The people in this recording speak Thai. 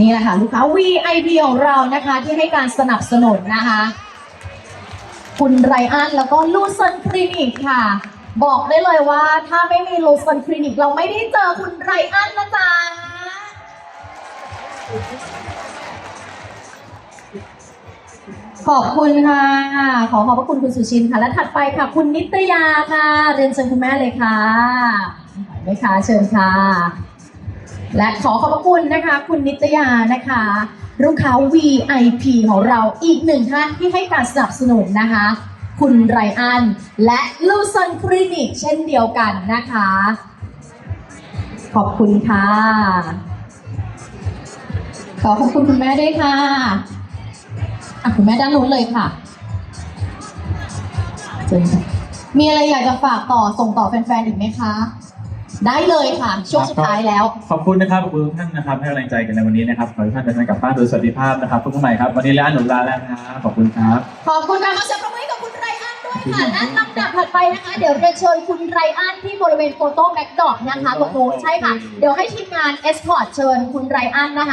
นี่แหละค่ะลูกค้า VIP ของเรานะคะที่ให้การสนับสนุนนะคะ คุณไรอันแล้วก็ลูซันคลินิกค่ะ บอกได้เลยว่าถ้าไม่มีลูซันคลินิกเราไม่ได้เจอคุณไรอันนะจ๊ะขอบคุณค่ะ ขอขอบพระคุณคุณสุชินค่ะ และถัดไปค่ะ คุณนิตยาค่ะ เรียนเชิญคุณแม่เลยค่ะไหวไหมคะเชิญค่ะ และขอขอบพระคุณนะคะ คุณนิตยานะคะลูกค้า VIP ของเราอีกหนึ่งท่านที่ให้การสนับสนุนนะคะ คุณไรอัน และลูซันคลินิกเช่นเดียวกันนะคะ ขอบคุณค่ะ ขอขอบคุณคุณแม่ด้วยค่ะอะคุณแม่ด้านนู้นเลยค่ะเชิญค่ะมีอะไรอยากจะฝากต่อส่งต่อแฟนๆอีกไหมคะ ได้เลยค่ะ ช่วงสุดท้ายแล้ว ขอบคุณนะครับขอบคุณทุกท่านนะครับให้กำลังใจกันในวันนี้นะครับขอให้ทุกท่านเดินทางกลับบ้านโดยสวัสดิภาพนะครับพบกันใหม่ครับวันนี้ร้านหนูลาแล้วนะครับขอบคุณครับขอบคุณค่ะขอเสียงปรบมือให้กับคุณไรอันด้วยค่ะและลำดับถัดไปนะคะ เดี๋ยวเรียนเชิญคุณไรอันที่บริเวณโฟโต้แบ็กดรอปนะคะตรงนู้นใช่ค่ะ เดี๋ยวให้ทีมงานเอสพอร์ตเชิญคุณไรอันนะคะ